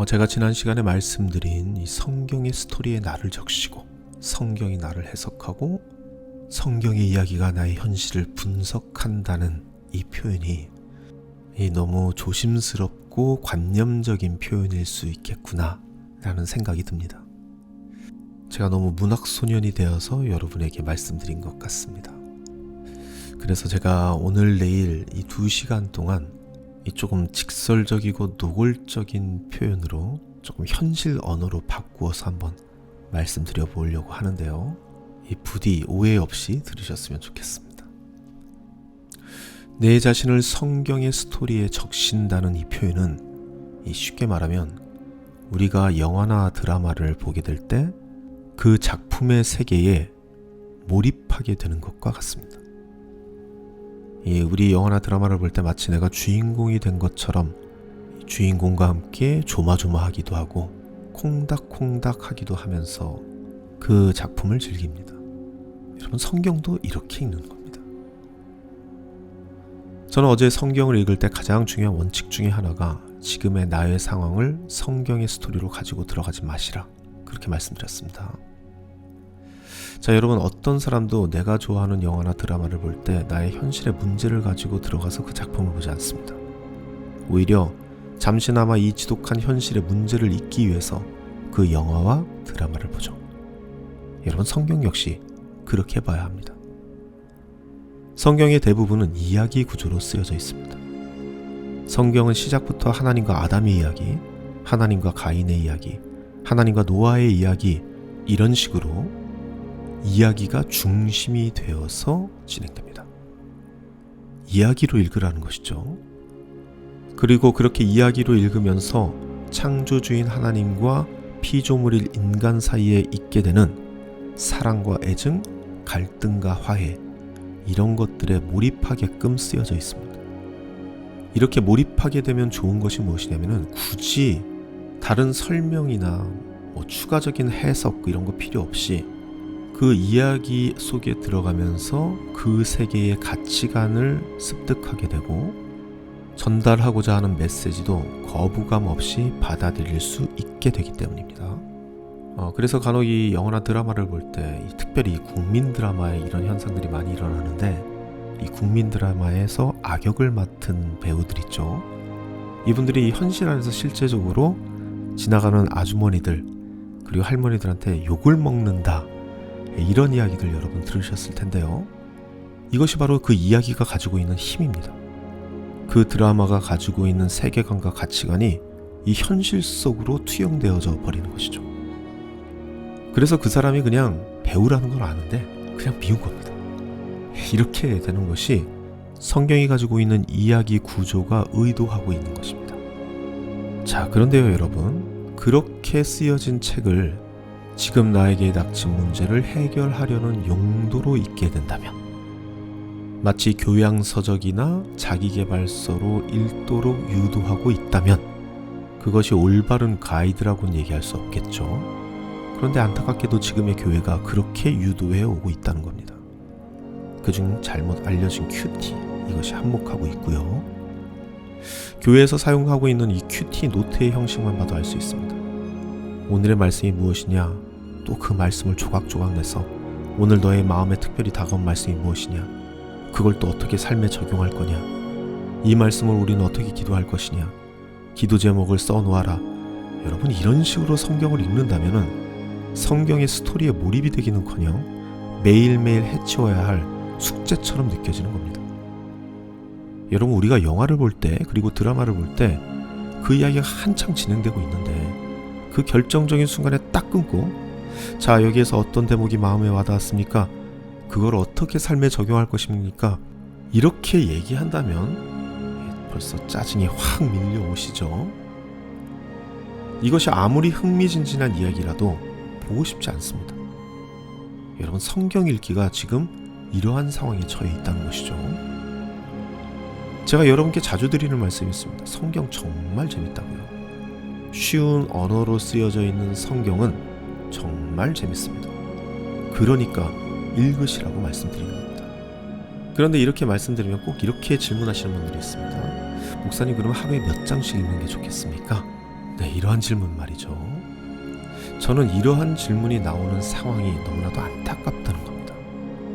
어, 제가 지난 시간에 말씀드린 이 성경의 스토리에 나를 적시고 성경이 나를 해석하고 성경의 이야기가 나의 현실을 분석한다는 이 표현이 이 너무 조심스럽고 관념적인 표현일 수 있겠구나 라는 생각이 듭니다. 제가 너무 문학 소년이 되어서 여러분에게 말씀드린 것 같습니다. 그래서 제가 오늘 내일 이 두 시간 동안 이 조금 직설적이고 노골적인 표현으로 조금 현실 언어로 바꾸어서 한번 말씀드려 보려고 하는데요. 이 부디 오해 없이 들으셨으면 좋겠습니다. 내 자신을 성경의 스토리에 적신다는 이 표현은 이 쉽게 말하면 우리가 영화나 드라마를 보게 될 때 그 작품의 세계에 몰입하게 되는 것과 같습니다. 이 우리 영화나 드라마를 볼 때 마치 내가 주인공이 된 것처럼 주인공과 함께 조마조마하기도 하고 콩닥콩닥 하기도 하면서 그 작품을 즐깁니다. 여러분 성경도 이렇게 읽는 겁니다. 저는 어제 성경을 읽을 때 가장 중요한 원칙 중에 하나가 지금의 나의 상황을 성경의 스토리로 가지고 들어가지 마시라 그렇게 말씀드렸습니다. 자, 여러분 어떤 사람도 내가 좋아하는 영화나 드라마를 볼 때 나의 현실의 문제를 가지고 들어가서 그 작품을 보지 않습니다. 오히려 잠시나마 이 지독한 현실의 문제를 잊기 위해서 그 영화와 드라마를 보죠. 여러분 성경 역시 그렇게 봐야 합니다. 성경의 대부분은 이야기 구조로 쓰여져 있습니다. 성경은 시작부터 하나님과 아담의 이야기, 하나님과 가인의 이야기, 하나님과 노아의 이야기 이런 식으로 이야기가 중심이 되어서 진행됩니다. 이야기로 읽으라는 것이죠. 그리고 그렇게 이야기로 읽으면서 창조주인 하나님과 피조물일 인간 사이에 있게 되는 사랑과 애증, 갈등과 화해, 이런 것들에 몰입하게끔 쓰여져 있습니다. 이렇게 몰입하게 되면 좋은 것이 무엇이냐면은 굳이 다른 설명이나 뭐 추가적인 해석 이런 거 필요 없이 그 이야기 속에 들어가면서 그 세계의 가치관을 습득하게 되고 전달하고자 하는 메시지도 거부감 없이 받아들일 수 있게 되기 때문입니다. 어, 그래서 간혹 이 영화나 드라마를 볼 때 특별히 국민 드라마에 이런 현상들이 많이 일어나는데 이 국민 드라마에서 악역을 맡은 배우들 있죠. 이분들이 현실 안에서 실제적으로 지나가는 아주머니들 그리고 할머니들한테 욕을 먹는다 이런 이야기들 여러분 들으셨을 텐데요. 이것이 바로 그 이야기가 가지고 있는 힘입니다. 그 드라마가 가지고 있는 세계관과 가치관이 이 현실 속으로 투영되어져 버리는 것이죠. 그래서 그 사람이 그냥 배우라는 걸 아는데 그냥 미운 겁니다. 이렇게 되는 것이 성경이 가지고 있는 이야기 구조가 의도하고 있는 것입니다. 자, 그런데요, 여러분. 그렇게 쓰여진 책을 지금 나에게 닥친 문제를 해결하려는 용도로 읽게 된다면 마치 교양서적이나 자기개발서로 읽도록 유도하고 있다면 그것이 올바른 가이드라고는 얘기할 수 없겠죠. 그런데 안타깝게도 지금의 교회가 그렇게 유도해 오고 있다는 겁니다. 그중 잘못 알려진 큐티 이것이 한몫하고 있고요. 교회에서 사용하고 있는 이 큐티 노트의 형식만 봐도 알 수 있습니다. 오늘의 말씀이 무엇이냐? 또 그 말씀을 조각조각 내서 오늘 너의 마음에 특별히 다가온 말씀이 무엇이냐? 그걸 또 어떻게 삶에 적용할 거냐? 이 말씀을 우리는 어떻게 기도할 것이냐? 기도 제목을 써 놓아라. 여러분 이런 식으로 성경을 읽는다면은 성경의 스토리에 몰입이 되기는커녕 매일매일 해치워야 할 숙제처럼 느껴지는 겁니다. 여러분 우리가 영화를 볼 때 그리고 드라마를 볼 때 그 이야기가 한창 진행되고 있는데 그 결정적인 순간에 딱 끊고 자 여기에서 어떤 대목이 마음에 와닿았습니까? 그걸 어떻게 삶에 적용할 것입니까? 이렇게 얘기한다면 벌써 짜증이 확 밀려오시죠. 이것이 아무리 흥미진진한 이야기라도 보고 싶지 않습니다. 여러분 성경 읽기가 지금 이러한 상황에 처해 있다는 것이죠. 제가 여러분께 자주 드리는 말씀이 있습니다. 성경 정말 재밌다고요. 쉬운 언어로 쓰여져 있는 성경은 정말 재밌습니다. 그러니까 읽으시라고 말씀드리는 겁니다. 그런데 이렇게 말씀드리면 꼭 이렇게 질문하시는 분들이 있습니다. 목사님 그러면 하루에 몇 장씩 읽는 게 좋겠습니까? 네, 이러한 질문 말이죠. 저는 이러한 질문이 나오는 상황이 너무나도 안타깝다는 겁니다.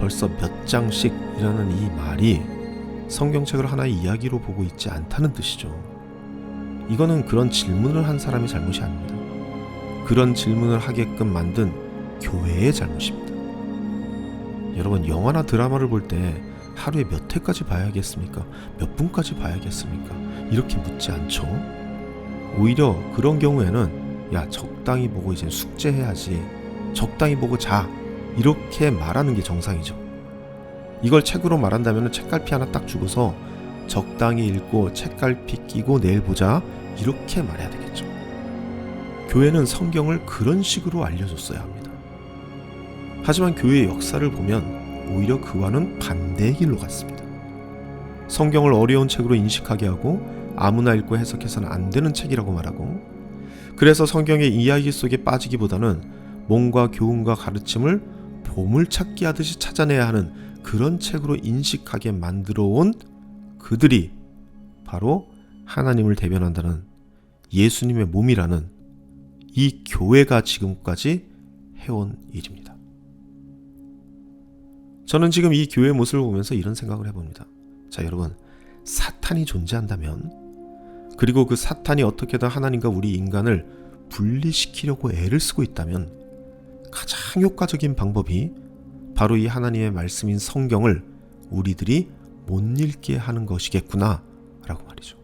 벌써 몇 장씩이라는 이 말이 성경책을 하나의 이야기로 보고 있지 않다는 뜻이죠. 이거는 그런 질문을 한 사람의 잘못이 아닙니다. 그런 질문을 하게끔 만든 교회의 잘못입니다. 여러분, 영화나 드라마를 볼 때 하루에 몇 회까지 봐야겠습니까? 몇 분까지 봐야겠습니까? 이렇게 묻지 않죠. 오히려 그런 경우에는 야, 적당히 보고 이제 숙제해야지. 적당히 보고 자. 이렇게 말하는 게 정상이죠. 이걸 책으로 말한다면 책갈피 하나 딱 주고서 적당히 읽고 책갈피 끼고 내일 보자. 이렇게 말해야 되겠죠. 교회는 성경을 그런 식으로 알려줬어야 합니다. 하지만 교회의 역사를 보면 오히려 그와는 반대의 길로 갔습니다. 성경을 어려운 책으로 인식하게 하고 아무나 읽고 해석해서는 안 되는 책이라고 말하고 그래서 성경의 이야기 속에 빠지기보다는 몸과 교훈과 가르침을 보물찾기 하듯이 찾아내야 하는 그런 책으로 인식하게 만들어 온 그들이 바로 하나님을 대변한다는 예수님의 몸이라는 이 교회가 지금까지 해온 일입니다. 저는 지금 이 교회 모습을 보면서 이런 생각을 해봅니다. 자, 여러분, 사탄이 존재한다면, 그리고 그 사탄이 어떻게든 하나님과 우리 인간을 분리시키려고 애를 쓰고 있다면, 가장 효과적인 방법이 바로 이 하나님의 말씀인 성경을 우리들이 못 읽게 하는 것이겠구나, 라고 말이죠.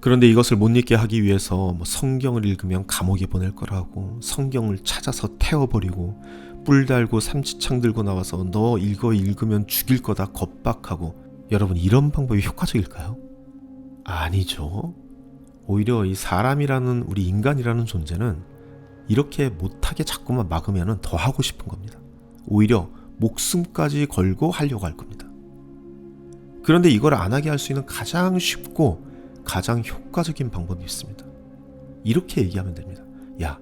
그런데 이것을 못 읽게 하기 위해서 뭐 성경을 읽으면 감옥에 보낼 거라고 성경을 찾아서 태워버리고 뿔 달고 삼지창 들고 나와서 너 읽어 읽으면 죽일 거다 겁박하고 여러분 이런 방법이 효과적일까요? 아니죠. 오히려 이 사람이라는 우리 인간이라는 존재는 이렇게 못하게 자꾸만 막으면 더 하고 싶은 겁니다. 오히려 목숨까지 걸고 하려고 할 겁니다. 그런데 이걸 안 하게 할 수 있는 가장 쉽고 가장 효과적인 방법이 있습니다. 이렇게 얘기하면 됩니다. 야,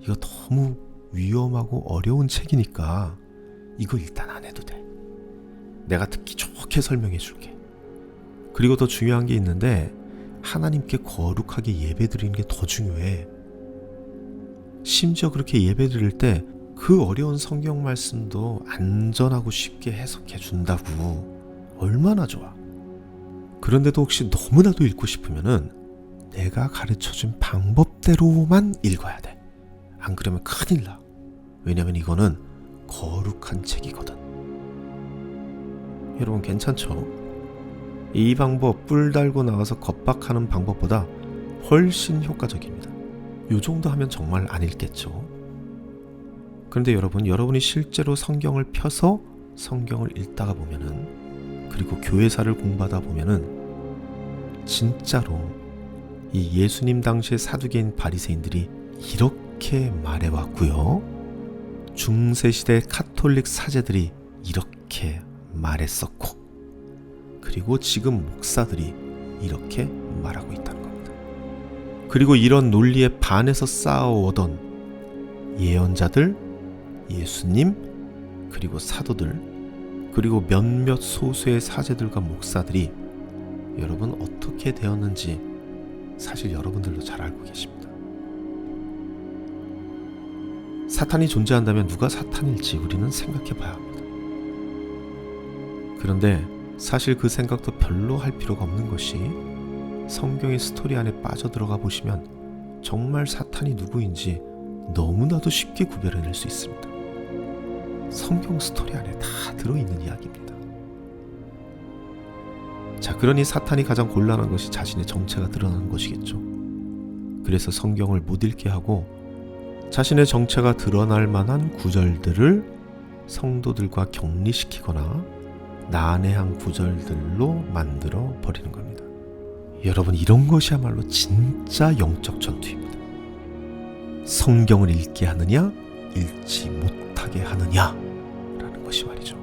이거 너무 위험하고 어려운 책이니까 이거 일단 안 해도 돼. 내가 듣기 좋게 설명해 줄게. 그리고 더 중요한 게 있는데 하나님께 거룩하게 예배 드리는 게 더 중요해. 심지어 그렇게 예배 드릴 때 그 어려운 성경 말씀도 안전하고 쉽게 해석해 준다고. 얼마나 좋아. 그런데도 혹시 너무나도 읽고 싶으면은 내가 가르쳐 준 방법대로만 읽어야 돼. 안 그러면 큰일 나. 왜냐면 이거는 거룩한 책이거든. 여러분 괜찮죠? 이 방법 뿔 달고 나와서 겁박하는 방법보다 훨씬 효과적입니다. 요 정도 하면 정말 안 읽겠죠. 그런데 여러분, 여러분이 실제로 성경을 펴서 성경을 읽다가 보면은 그리고 교회사를 공부하다 보면은 진짜로 이 예수님 당시의 사두개인 바리새인들이 이렇게 말해왔고요. 중세 시대 카톨릭 사제들이 이렇게 말했었고, 그리고 지금 목사들이 이렇게 말하고 있다는 겁니다. 그리고 이런 논리에 반해서 쌓아오던 예언자들, 예수님, 그리고 사도들, 그리고 몇몇 소수의 사제들과 목사들이 여러분 어떻게 되었는지 사실 여러분들도 잘 알고 계십니다. 사탄이 존재한다면 누가 사탄일지 우리는 생각해 봐야 합니다. 그런데 사실 그 생각도 별로 할 필요가 없는 것이 성경의 스토리 안에 빠져들어가 보시면 정말 사탄이 누구인지 너무나도 쉽게 구별해낼 수 있습니다. 성경 스토리 안에 다 들어있는 이야기입니다. 자, 그러니 사탄이 가장 곤란한 것이 자신의 정체가 드러나는 것이겠죠. 그래서 성경을 못 읽게 하고 자신의 정체가 드러날 만한 구절들을 성도들과 격리시키거나 난해한 구절들로 만들어 버리는 겁니다. 여러분, 이런 것이야말로 진짜 영적 전투입니다. 성경을 읽게 하느냐, 읽지 못하게 하느냐, 라는 것이 말이죠.